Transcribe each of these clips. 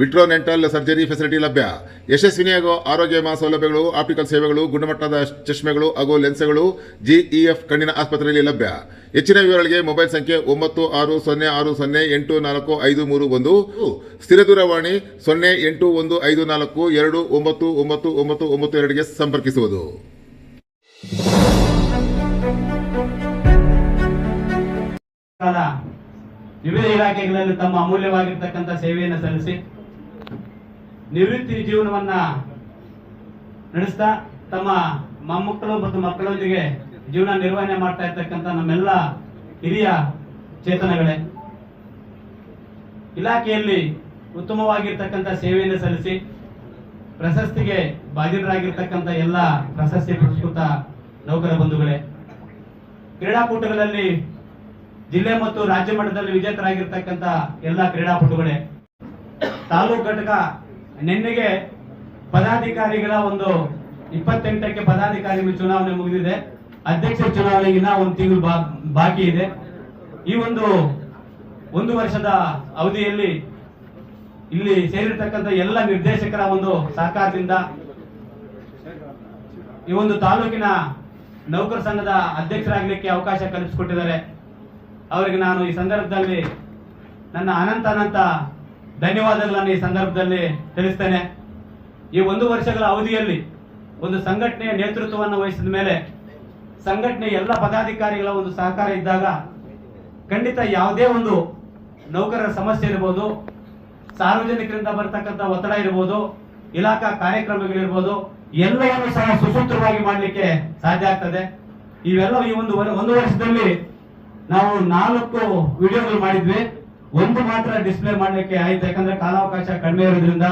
vitreoretinal surgery facility ಲಭ್ಯ. ಯಶಸ್ವಿನಿಯಾಗುವ ಆರೋಗ್ಯ ವಿಮಾ ಸೌಲಭ್ಯಗಳು, ಆಪ್ಟಿಕಲ್ ಸೇವೆಗಳು, ಗುಣಮಟ್ಟದ ಚಶ್ಮೆಗಳು ಹಾಗೂ ಲೆನ್ಸ್ಗಳು ಜಿಇಎಫ್ ಕಣ್ಣಿನ ಆಸ್ಪತ್ರೆಯಲ್ಲಿ ಲಭ್ಯ. ಹೆಚ್ಚಿನ ವಿವರಗಳಿಗೆ ಮೊಬೈಲ್ ಸಂಖ್ಯೆ ಒಂಬತ್ತು ಆರು ಸೊನ್ನೆ ಆರು ಸೊನ್ನೆ ಎಂಟು ನಾಲ್ಕು ಐದು ಮೂರು ಒಂದು. ಸ್ಥಿರ ದೂರವಾಣಿ ಸೊನ್ನೆ ಎಂಟು ಒಂದು ಐದು ನಾಲ್ಕು ಎರಡು ಒಂಬತ್ತು ಒಂಬತ್ತು ಒಂಬತ್ತು ಒಂಬತ್ತು ಎರಡಿಗೆ ಸಂಪರ್ಕಿಸುವುದು. ವಿವಿಧ ಇಲಾಖೆಗಳಲ್ಲಿ ತಮ್ಮ ಅಮೂಲ್ಯವಾಗಿರ್ತಕ್ಕಂಥ ಸೇವೆಯನ್ನು ಸಲ್ಲಿಸಿ ನಿವೃತ್ತಿ ಜೀವನವನ್ನ ನಡೆಸ್ತಾ ತಮ್ಮ ಮೊಮ್ಮಕ್ಕಳು ಮತ್ತು ಮಕ್ಕಳೊಂದಿಗೆ ಜೀವನ ನಿರ್ವಹಣೆ ಮಾಡ್ತಾ ಇರ್ತಕ್ಕಂಥ ನಮ್ಮೆಲ್ಲ ಹಿರಿಯ ಚೇತನಗಳೇ. ಇಲಾಖೆಯಲ್ಲಿ ಉತ್ತಮವಾಗಿರ್ತಕ್ಕಂಥ ಸೇವೆಯನ್ನು ಸಲ್ಲಿಸಿ ಪ್ರಶಸ್ತಿಗೆ ಬಾಧಿತರಾಗಿರ್ತಕ್ಕಂಥ ಎಲ್ಲ ಪ್ರಶಸ್ತಿ ಪುರಸ್ಕೃತ ನೌಕರ ಬಂಧುಗಳೇ. ಕ್ರೀಡಾಕೂಟಗಳಲ್ಲಿ ಜಿಲ್ಲೆ ಮತ್ತು ರಾಜ್ಯ ಮಟ್ಟದಲ್ಲಿ ವಿಜೇತರಾಗಿರ್ತಕ್ಕಂಥ ಎಲ್ಲ ಕ್ರೀಡಾಪಟುಗಳೇ. ತಾಲೂಕು ಘಟಕ ನಿನ್ನೆಗೆ ಪದಾಧಿಕಾರಿಗಳ ಒಂದು ಇಪ್ಪತ್ತೆಂಟಕ್ಕೆ ಪದಾಧಿಕಾರಿಗಳ ಚುನಾವಣೆ ಮುಗಿದಿದೆ. ಅಧ್ಯಕ್ಷ ಚುನಾವಣೆಗಿನ ಒಂದು ತಿಂಗಳು ಬಾಕಿ ಇದೆ. ಈ ಒಂದು ಒಂದು ವರ್ಷದ ಅವಧಿಯಲ್ಲಿ ಇಲ್ಲಿ ಸೇರಿರ್ತಕ್ಕಂಥ ಎಲ್ಲ ನಿರ್ದೇಶಕರ ಒಂದು ಸಹಕಾರದಿಂದ ಈ ಒಂದು ತಾಲೂಕಿನ ನೌಕರ ಸಂಘದ ಅಧ್ಯಕ್ಷರಾಗಲಿಕ್ಕೆ ಅವಕಾಶ ಕಲ್ಪಿಸಿಕೊಟ್ಟಿದ್ದಾರೆ. ಅವರಿಗೆ ನಾನು ಈ ಸಂದರ್ಭದಲ್ಲಿ ನನ್ನ ಅನಂತ ಅನಂತ ಧನ್ಯವಾದಗಳನ್ನು ಈ ಸಂದರ್ಭದಲ್ಲಿ ತಿಳಿಸ್ತೇನೆ. ಈ ಒಂದು ವರ್ಷಗಳ ಅವಧಿಯಲ್ಲಿ ಒಂದು ಸಂಘಟನೆಯ ನೇತೃತ್ವವನ್ನು ವಹಿಸಿದ ಮೇಲೆ ಸಂಘಟನೆ ಎಲ್ಲ ಪದಾಧಿಕಾರಿಗಳ ಒಂದು ಸಹಕಾರ ಇದ್ದಾಗ ಖಂಡಿತ ಯಾವುದೇ ಒಂದು ನೌಕರರ ಸಮಸ್ಯೆ ಇರ್ಬೋದು, ಸಾರ್ವಜನಿಕರಿಂದ ಬರ್ತಕ್ಕಂಥ ಒತ್ತಡ ಇರ್ಬೋದು, ಇಲಾಖಾ ಕಾರ್ಯಕ್ರಮಗಳಿರ್ಬೋದು, ಎಲ್ಲವನ್ನು ಸಹ ಸುಸೂತ್ರವಾಗಿ ಮಾಡಲಿಕ್ಕೆ ಸಾಧ್ಯ ಆಗ್ತದೆ. ಇವೆಲ್ಲ ಈ ಒಂದು ಒಂದು ವರ್ಷದಲ್ಲಿ ನಾವು ನಾಲ್ಕು ವಿಡಿಯೋಗಳು ಮಾಡಿದ್ವಿ. ಒಂದು ಮಾತ್ರ ಡಿಸ್ಪ್ಲೇ ಮಾಡ್ಲಿಕ್ಕೆ ಆಯ್ತು. ಯಾಕಂದ್ರೆ ಕಾಲಾವಕಾಶ ಕಡಿಮೆ ಇರೋದ್ರಿಂದ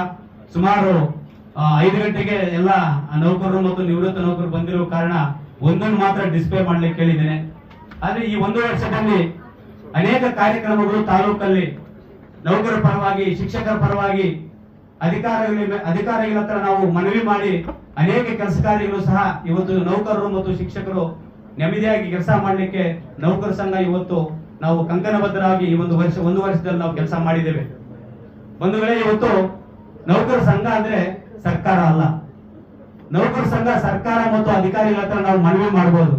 ಸುಮಾರು ಐದು ಗಂಟೆಗೆ ಎಲ್ಲ ನೌಕರರು ಮತ್ತು ನಿವೃತ್ತ ನೌಕರರು ಬಂದಿರೋ ಕಾರಣ ಒಂದನ್ನು ಮಾತ್ರ ಡಿಸ್ಪ್ಲೇ ಮಾಡ್ಲಿಕ್ಕೆ ಕೇಳಿದ್ದೇನೆ ಆದ್ರೆ ಈ ಒಂದು ವರ್ಷದಲ್ಲಿ ಅನೇಕ ಕಾರ್ಯಕ್ರಮಗಳು ತಾಲೂಕಲ್ಲಿ ನೌಕರರ ಪರವಾಗಿ, ಶಿಕ್ಷಕರ ಪರವಾಗಿ, ಅಧಿಕಾರಿಗಳ ಅಧಿಕಾರಿಗಳ ಹತ್ರ ನಾವು ಮನವಿ ಮಾಡಿ ಅನೇಕ ಕೆಲಸ ಕಾರ್ಯಗಳು ಸಹ ಇವತ್ತು ನೌಕರರು ಮತ್ತು ಶಿಕ್ಷಕರು ನೆಮ್ಮದಿಯಾಗಿ ಕೆಲಸ ಮಾಡಲಿಕ್ಕೆ ನೌಕರ ಸಂಘ ಇವತ್ತು ನಾವು ಕಂಕಣಬದ್ಧರಾಗಿ ಈ ಒಂದು ವರ್ಷ, ಒಂದು ವರ್ಷದಲ್ಲಿ ನಾವು ಕೆಲಸ ಮಾಡಿದ್ದೇವೆ. ಒಂದು ವೇಳೆ ಇವತ್ತು ನೌಕರ ಸಂಘ ಅಂದ್ರೆ ಸರ್ಕಾರ ಅಲ್ಲ. ನೌಕರ ಸಂಘ, ಸರ್ಕಾರ ಮತ್ತು ಅಧಿಕಾರಿಗಳ ಹತ್ರ ನಾವು ಮನವಿ ಮಾಡಬಹುದು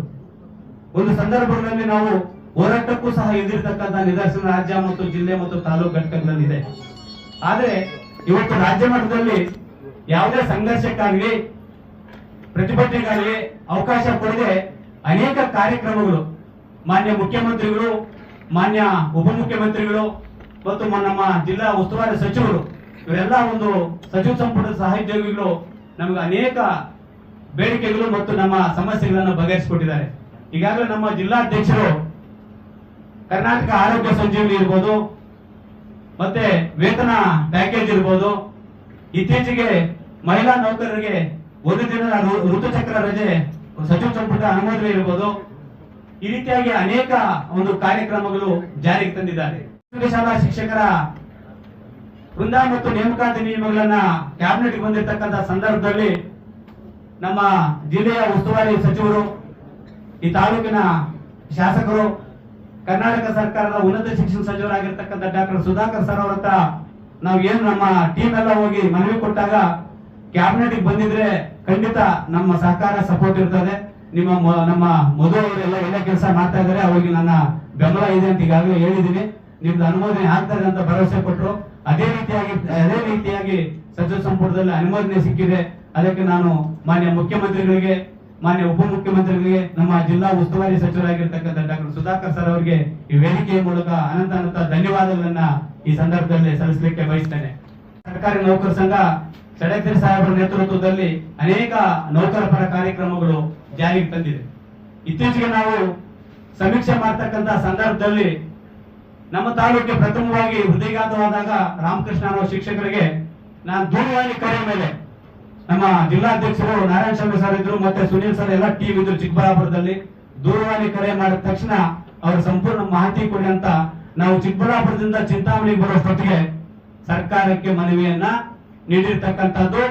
ಒಂದು ಸಂದರ್ಭಗಳಲ್ಲಿ ನಾವು ಹೋರಾಟಕ್ಕೂ ಸಹ ಎದುರಿರ್ತಕ್ಕಂಥ ನಿದರ್ಶನ ರಾಜ್ಯ ಮತ್ತು ಜಿಲ್ಲೆ ಮತ್ತು ತಾಲೂಕು ಘಟಕಗಳಲ್ಲಿದೆ. ಆದ್ರೆ ಇವತ್ತು ರಾಜ್ಯ ಮಟ್ಟದಲ್ಲಿ ಯಾವುದೇ ಸಂಘರ್ಷಕ್ಕಾಗಲಿ ಪ್ರತಿಭಟನೆಗಾಗಿ ಅವಕಾಶ ಕೊಡದೆ ಅನೇಕ ಕಾರ್ಯಕ್ರಮಗಳು ಮಾನ್ಯ ಮುಖ್ಯಮಂತ್ರಿಗಳು ಮಾನ್ಯ ಉಪಮುಖ್ಯಮಂತ್ರಿಗಳು ಮತ್ತು ನಮ್ಮ ಜಿಲ್ಲಾ ಉಸ್ತುವಾರಿ ಸಚಿವರು, ಇವರೆಲ್ಲ ಒಂದು ಸಚಿವ ಸಂಪುಟದ ಸಹೋದ್ಯೋಗಿಗಳು ನಮಗೆ ಅನೇಕ ಬೇಡಿಕೆಗಳು ಮತ್ತು ನಮ್ಮ ಸಮಸ್ಯೆಗಳನ್ನು ಬಗೆಹರಿಸಿಕೊಟ್ಟಿದ್ದಾರೆ. ಈಗಾಗಲೇ ನಮ್ಮ ಜಿಲ್ಲಾಧ್ಯಕ್ಷರು ಕರ್ನಾಟಕ ಆರೋಗ್ಯ ಸಂಜೀವನಿ ಇರ್ಬೋದು, ಮತ್ತೆ ವೇತನ ಪ್ಯಾಕೇಜ್ ಇರ್ಬೋದು, ಇತ್ತೀಚೆಗೆ ಮಹಿಳಾ ನೌಕರರಿಗೆ ಒಂದು ದಿನದ ಋತುಚಕ್ರ ರಜೆ ಸಚಿವ ಸಂಪುಟ ಅನುಮೋದನೆ ಇರ್ಬೋದು. ಈ ರೀತಿಯಾಗಿ ಅನೇಕ ಒಂದು ಕಾರ್ಯಕ್ರಮಗಳು ಜಾರಿಗೆ ತಂದಿದ್ದಾರೆ. ಶಾಲಾ ಶಿಕ್ಷಕರ ವೃಂದ ಮತ್ತು ನೇಮಕಾತಿ ನಿಯಮಗಳನ್ನ ಕ್ಯಾಬಿನೆಟ್ ಬಂದಿರತಕ್ಕಂತ ಸಂದರ್ಭದಲ್ಲಿ ನಮ್ಮ ಜಿಲ್ಲೆಯ ಉಸ್ತುವಾರಿ ಸಚಿವರು, ಈ ತಾಲೂಕಿನ ಶಾಸಕರು, ಕರ್ನಾಟಕ ಸರ್ಕಾರದ ಉನ್ನತ ಶಿಕ್ಷಣ ಸಚಿವರಾಗಿರ್ತಕ್ಕಂಥ ಡಾಕ್ಟರ್ ಸುಧಾಕರ್ ಸರ್ ಅವರ ಹತ್ರ ನಾವು ಏನು ನಮ್ಮ ಟೀಮ್ ಎಲ್ಲ ಹೋಗಿ ಮನವಿ ಕೊಟ್ಟಾಗ ಕ್ಯಾಬಿನೆಟ್ ಬಂದಿದ್ರೆ ಖಂಡಿತ ನಮ್ಮ ಸಹಕಾರ ಸಪೋರ್ಟ್ ಇರ್ತದೆ. ನಿಮ್ಮ ನಮ್ಮ ಮಧು ಅವರೆಲ್ಲ ಮಾಡ್ತಾ ಅವರಿಗೆ ನನ್ನ ಬೆಂಬಲ ಇದೆ ಅಂತ ಈಗಾಗಲೇ ಹೇಳಿದ್ದೀನಿ. ನಿಮ್ದು ಅನುಮೋದನೆ ಆಗ್ತದೆ ಅಂತ ಭರವಸೆ ಕೊಟ್ಟರು. ಅದೇ ರೀತಿಯಾಗಿ ಅದೇ ರೀತಿಯಾಗಿ ಸಚಿವ ಸಂಪುಟದಲ್ಲಿ ಅನುಮೋದನೆ ಸಿಕ್ಕಿದೆ. ಅದಕ್ಕೆ ನಾನು ಮಾನ್ಯ ಮುಖ್ಯಮಂತ್ರಿಗಳಿಗೆ, ಮಾನ್ಯ ಉಪಮುಖ್ಯಮಂತ್ರಿಗಳಿಗೆ, ನಮ್ಮ ಜಿಲ್ಲಾ ಉಸ್ತುವಾರಿ ಸಚಿವರಾಗಿರ್ತಕ್ಕಂಥ ಡಾಕ್ಟರ್ ಸುಧಾಕರ್ ಸರ್ ಅವರಿಗೆ ಈ ವೇದಿಕೆಯ ಮೂಲಕ ಅನಂತ ಅನಂತ ಧನ್ಯವಾದಗಳನ್ನ ಈ ಸಂದರ್ಭದಲ್ಲಿ ಸಲ್ಲಿಸಲಿಕ್ಕೆ ಬಯಸ್ತೇನೆ. ಸರ್ಕಾರಿ ನೌಕರ ಸಂಘ ಷಡಕ್ಷರಿ ಸಾಹೇಬರ ನೇತೃತ್ವದಲ್ಲಿ ಅನೇಕ ನೌಕರ ಪರ ಕಾರ್ಯಕ್ರಮಗಳು ಜಾರಿಗೆ ತಂದಿದೆ. ಇತ್ತೀಚೆಗೆ ನಾವು ಸಮೀಕ್ಷೆ ಮಾಡ್ತಕ್ಕಂತ ಸಂದರ್ಭದಲ್ಲಿ ನಮ್ಮ ತಾಲೂಕಿಗೆ ಪ್ರಥಮವಾಗಿ ಹೃದಯಘಾತವಾದಾಗ ರಾಮಕೃಷ್ಣ ಅವರ ಶಿಕ್ಷಕರಿಗೆ ನಾನು ದೂರವಾಣಿ ಕರೆ ಮೇಲೆ ನಮ್ಮ ಜಿಲ್ಲಾಧ್ಯಕ್ಷರು ನಾರಾಯಣ ಸ್ವಾಮಿ ಸರ್ ಇದ್ರು ಮತ್ತೆ ಸುನೀಲ್ ಸರ್ ಎಲ್ಲ ಟೀಮ್ ಇದ್ರು ಚಿಕ್ಕಬಳ್ಳಾಪುರದಲ್ಲಿ ದೂರವಾಣಿ ಕರೆ ಮಾಡಿದ ತಕ್ಷಣ ಅವ್ರ ಸಂಪೂರ್ಣ ಮಾಹಿತಿ ಕೊಡಿ ಅಂತ ನಾವು ಚಿಕ್ಕಬಳ್ಳಾಪುರದಿಂದ ಚಿಂತಾಮಣಿಗೆ ಬರೋಷ್ಟೊತ್ತಿಗೆ ಸರ್ಕಾರಕ್ಕೆ ಮನವಿಯನ್ನ ನೀಡಿರ್ತಕ್ಕಂಥದ್ದು.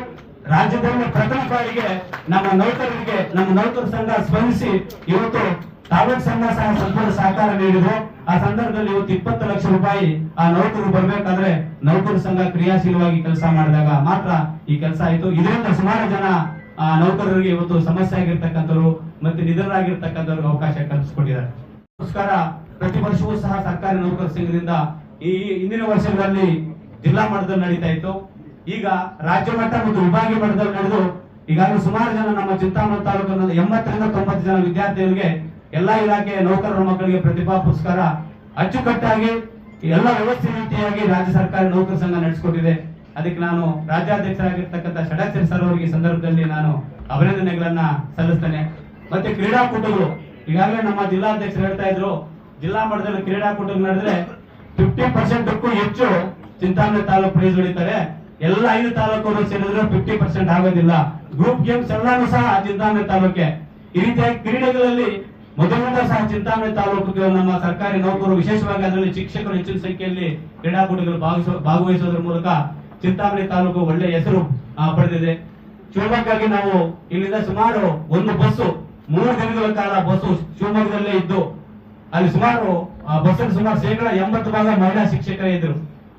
ರಾಜ್ಯದಲ್ಲಿ ಪ್ರಥಮ ಬಾರಿಗೆ ನಮ್ಮ ನೌಕರರಿಗೆ, ನಮ್ಮ ನೌಕರ ಸಂಘ ಸ್ಪಂದಿಸಿ ಇವತ್ತು ತಾಲೂಕ್ ಸಂಘ ಸಹ ಸಂಪೂರ್ಣ ಸಹಕಾರ ನೀಡಿದ್ರು ಆ ಸಂದರ್ಭದಲ್ಲಿ ಇವತ್ತು ಇಪ್ಪತ್ತು ಲಕ್ಷ ರೂಪಾಯಿ ಆ ನೌಕರು ಬರ್ಬೇಕಾದ್ರೆ ನೌಕರ ಸಂಘ ಕ್ರಿಯಾಶೀಲವಾಗಿ ಕೆಲಸ ಮಾಡಿದಾಗ ಮಾತ್ರ ಈ ಕೆಲಸ ಆಯ್ತು. ಇದರಿಂದ ಸುಮಾರು ಜನ ಆ ನೌಕರರಿಗೆ ಇವತ್ತು ಸಮಸ್ಯೆ ಆಗಿರ್ತಕ್ಕಂಥವ್ರು ಮತ್ತೆ ನಿಧನರಾಗಿರ್ತಕ್ಕಂಥವ್ರಿಗೆ ಅವಕಾಶ ಕಲ್ಪಿಸಿಕೊಟ್ಟಿದ್ದಾರೆ. ನಮಸ್ಕಾರ. ಪ್ರತಿ ವರ್ಷವೂ ಸಹ ಸರ್ಕಾರಿ ನೌಕರ ಸಂಘದಿಂದ ಈ ಹಿಂದಿನ ವರ್ಷಗಳಲ್ಲಿ ಜಿಲ್ಲಾ ಮಟ್ಟದಲ್ಲಿ ನಡೀತಾ ಇತ್ತು. ಈಗ ರಾಜ್ಯ ಮಟ್ಟ ಮತ್ತು ವಿಭಾಗೀಯ ಮಟ್ಟದಲ್ಲಿ ನಡೆದು ಈಗಾಗಲೇ ಸುಮಾರು ಜನ ನಮ್ಮ ಚಿಂತಾಮಣಿ ತಾಲೂಕಿನ ಎಂಬತ್ತರಿಂದ ತೊಂಬತ್ತು ಜನ ವಿದ್ಯಾರ್ಥಿಗಳಿಗೆ ಎಲ್ಲಾ ಇಲಾಖೆಯ ನೌಕರರ ಮಕ್ಕಳಿಗೆ ಪ್ರತಿಭಾ ಪುರಸ್ಕಾರ ಅಚ್ಚುಕಟ್ಟಾಗಿ ಎಲ್ಲ ವ್ಯವಸ್ಥೆ ರೀತಿಯಾಗಿ ರಾಜ್ಯ ಸರ್ಕಾರ ನೌಕರ ಸಂಘ ನಡೆಸಿಕೊಟ್ಟಿದೆ. ಅದಕ್ಕೆ ನಾನು ರಾಜ್ಯಾಧ್ಯಕ್ಷರಾಗಿರ್ತಕ್ಕಂಥ ಷಡಾಕ್ಷರಿ ಸರ್ ಅವರಿಗೆ ಸಂದರ್ಭದಲ್ಲಿ ನಾನು ಅಭಿನಂದನೆಗಳನ್ನ ಸಲ್ಲಿಸ್ತೇನೆ. ಮತ್ತೆ ಕ್ರೀಡಾಕೂಟಗಳು, ಈಗಾಗಲೇ ನಮ್ಮ ಜಿಲ್ಲಾಧ್ಯಕ್ಷರು ಹೇಳ್ತಾ ಇದ್ರು, ಜಿಲ್ಲಾ ಮಟ್ಟದಲ್ಲಿ ಕ್ರೀಡಾಕೂಟಗಳು ನಡೆದ್ರೆ ಫಿಫ್ಟಿ ಪರ್ಸೆಂಟ್ ಹೆಚ್ಚು ಚಿಂತಾಮಣಿ ತಾಲೂಕು ಪ್ರೈಸ್ ಹೊಡಿತಾರೆ ಎಲ್ಲ ಐದು ತಾಲೂಕು ಸೇರಿದ್ರು ಫಿಫ್ಟಿ ಪರ್ಸೆಂಟ್ ಆಗೋದಿಲ್ಲ. ಗ್ರೂಪ್ ಗೇಮ್ಸ್ ಎಲ್ಲಾನು ಸಹ ಚಿಂತಾಮಣಿ ತಾಲೂಕೆ. ಈ ರೀತಿಯಾಗಿ ಕ್ರೀಡೆಗಳಲ್ಲಿ ಮೊದಲಿಂದ ಸಹ ಚಿಂತಾಮಣಿ ತಾಲೂಕಿಗೆ ನಮ್ಮ ಸರ್ಕಾರಿ ನೌಕರರು, ವಿಶೇಷವಾಗಿ ಅದರಲ್ಲಿ ಶಿಕ್ಷಕರು ಹೆಚ್ಚಿನ ಸಂಖ್ಯೆಯಲ್ಲಿ ಕ್ರೀಡಾಕೂಟಗಳು ಭಾಗವಹಿಸುವುದರ ಮೂಲಕ ಚಿಂತಾಮಣಿ ತಾಲೂಕು ಒಳ್ಳೆ ಹೆಸರು ಪಡೆದಿದೆ. ಶಿವಮೊಗ್ಗಕ್ಕೆ ನಾವು ಇಲ್ಲಿಂದ ಸುಮಾರು ಒಂದು ಬಸ್ಸು, ಮೂರು ದಿನಗಳ ಕಾಲ ಬಸ್ಸು ಶಿವಮೊಗ್ಗದಲ್ಲೇ ಇದ್ದು, ಅಲ್ಲಿ ಸುಮಾರು, ಆ, ಬಸ್ಸಲ್ಲಿ ಸುಮಾರು ಶೇಕಡ ಎಂಬತ್ತು ಭಾಗ ಮಹಿಳಾ ಶಿಕ್ಷಕರೇ ಇದ್ರು.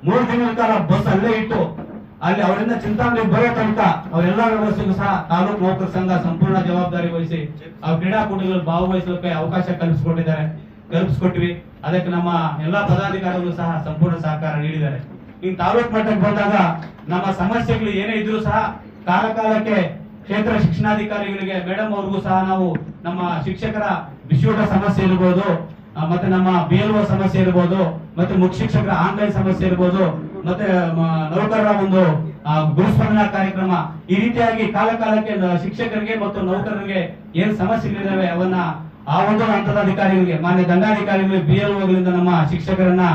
ಮೂರು ದಿನಗಳ ಕಾಲ ಬಸ್ ಅಲ್ಲೇ ಇಟ್ಟು ಅಲ್ಲಿ ಅವರಿಂದ ಚಿಂತಾಮಣಿ ಬರೋ ತನಕ ಅವರೆಲ್ಲ ವ್ಯವಸ್ಥೆಗೂ ಸಹ ತಾಲೂಕು ನೌಕರ ಸಂಘ ಸಂಪೂರ್ಣ ಜವಾಬ್ದಾರಿ ವಹಿಸಿ ಆ ಕ್ರೀಡಾಕೂಟಗಳಲ್ಲಿ ಭಾಗವಹಿಸಲಿಕ್ಕೆ ಅವಕಾಶ ಕಲ್ಪಿಸಿಕೊಟ್ಟಿದ್ದಾರೆ. ಕಲ್ಪಿಸ್ಕೊಟ್ವಿ ಅದಕ್ಕೆ ನಮ್ಮ ಎಲ್ಲಾ ಪದಾಧಿಕಾರಿಗಳು ಸಹ ಸಂಪೂರ್ಣ ಸಹಕಾರ ನೀಡಿದ್ದಾರೆ. ಈ ತಾಲೂಕು ಮಟ್ಟಕ್ಕೆ ಬಂದಾಗ ನಮ್ಮ ಸಮಸ್ಯೆಗಳು ಏನೇ ಇದ್ರೂ ಸಹ ಕಾಲಕಾಲಕ್ಕೆ ಕ್ಷೇತ್ರ ಶಿಕ್ಷಣಾಧಿಕಾರಿಗಳಿಗೆ ಮೇಡಮ್ ಅವ್ರಿಗೂ ಸಹ ನಾವು ನಮ್ಮ ಶಿಕ್ಷಕರ ಬಿಸಿಯೂಟ ಸಮಸ್ಯೆ ಇರ್ಬೋದು. ಮತ್ತೆ ನಮ್ಮ ಬಿ ಎಲ್ ಸಮಸ್ಯೆ ಇರ್ಬೋದು, ಮತ್ತೆ ಮುಖ್ಯ ಶಿಕ್ಷಕರ ಆನ್ಲೈನ್ ಸಮಸ್ಯೆ ಇರ್ಬೋದು, ಮತ್ತೆ ನೌಕರರ ಒಂದು ಗುರುಸ್ಪಂದನಾ ಕಾರ್ಯಕ್ರಮ ಈ ರೀತಿಯಾಗಿ ಕಾಲ ಕಾಲಕ್ಕೆ ಶಿಕ್ಷಕರಿಗೆ ಮತ್ತು ನೌಕರರಿಗೆ ಏನ್ ಸಮಸ್ಯೆಗಳಿದಾವೆ ಅವನ್ನ ಆ ಒಂದು ಹಂತದ ಅಧಿಕಾರಿಗಳಿಗೆ, ಮಾನ್ಯ ದಂಡಾಧಿಕಾರಿಗಳಿಗೆ ಬಿ ಎಲ್ ನಮ್ಮ ಶಿಕ್ಷಕರನ್ನ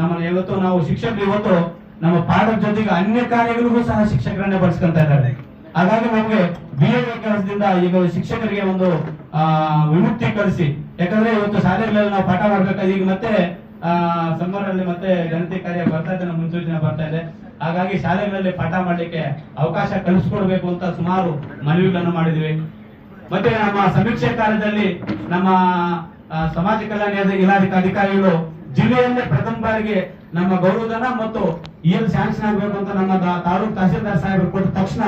ನಮ್ಮ ಇವತ್ತು ನಾವು ಶಿಕ್ಷಕರು ಇವತ್ತು ನಮ್ಮ ಪಾಠದ ಜೊತೆಗೆ ಅನ್ಯ ಕಾರ್ಯಗಳಿಗೂ ಸಹ ಶಿಕ್ಷಕರನ್ನೇ ಬಳಸ್ಕೊಂತ ಇದ್ದಾರೆ. ಹಾಗಾಗಿ ನಮಗೆ ಬಿ ಎ ಕೆಲಸದಿಂದ ಈಗ ಶಿಕ್ಷಕರಿಗೆ ಒಂದು ವಿಮುಕ್ತಿ ಕಲಿಸಿ. ಯಾಕಂದ್ರೆ ಇವತ್ತು ಶಾಲೆಗಳಲ್ಲಿ ನಾವು ಪಾಠ ಮಾಡ್ಬೇಕಾದ್ರೆ ಈಗ ಮತ್ತೆ ಸಮ್ಮರ್ ಅಲ್ಲಿ ಮತ್ತೆ ಗಣತಿ ಕಾರ್ಯ ಬರ್ತಾ ಇದೆ ಮುನ್ಸೂಚನೆ ಬರ್ತಾ ಇದೆ. ಹಾಗಾಗಿ ಶಾಲೆಗಳಲ್ಲಿ ಪಾಠ ಮಾಡ್ಲಿಕ್ಕೆ ಅವಕಾಶ ಕಲಿಸ್ಕೊಡ್ಬೇಕು ಅಂತ ಸುಮಾರು ಮನವಿಗಳನ್ನು ಮಾಡಿದ್ವಿ. ಮತ್ತೆ ನಮ್ಮ ಸಮೀಕ್ಷೆ ಕಾರ್ಯದಲ್ಲಿ ನಮ್ಮ ಸಮಾಜ ಕಲ್ಯಾಣ ಇಲಾಖೆ ಅಧಿಕಾರಿಗಳು ಜಿಲ್ಲೆಯಲ್ಲೇ ಪ್ರಥಮ ಬಾರಿಗೆ ನಮ್ಮ ಗೌರವಧನ ಮತ್ತು ಏನ್ ಸ್ಯಾಂಕ್ಷನ್ ಆಗ್ಬೇಕು ಅಂತ ನಮ್ಮ ತಾಲೂಕು ತಹಸೀಲ್ದಾರ್ ಸಾಹೇಬರು ಕೊಟ್ಟ ತಕ್ಷಣ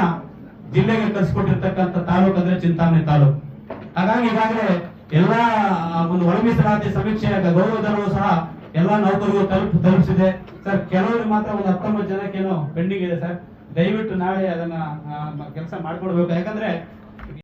ಜಿಲ್ಲೆಗೆ ಕರೆಸಿಕೊಟ್ಟಿರ್ತಕ್ಕಂಥ ತಾಲೂಕು ಅಂದ್ರೆ ಚಿಂತಾಮಣಿ ತಾಲೂಕು. ಹಾಗಾಗಿ ಈಗಾಗಲೇ ಎಲ್ಲಾ ಒಂದು ಒಳ ಮೀಸಲಾತಿ ಸಮೀಕ್ಷೆಯ ಸಹ ಎಲ್ಲಾ ನೌಕರರು ತಲುಪ್, ತಲುಪಿಸಿದೆ. ಸರ್ ಕೆಲವರು ಮಾತ್ರ ಒಂದು ಹತ್ತೊಂಬತ್ತು ಜನಕ್ಕೇನು ಪೆಂಡಿಂಗ್ ಇದೆ ಸರ್. ದಯವಿಟ್ಟು ನಾಳೆ ಅದನ್ನ ಕೆಲಸ ಮಾಡ್ಕೊಡ್ಬೇಕು. ಯಾಕಂದ್ರೆ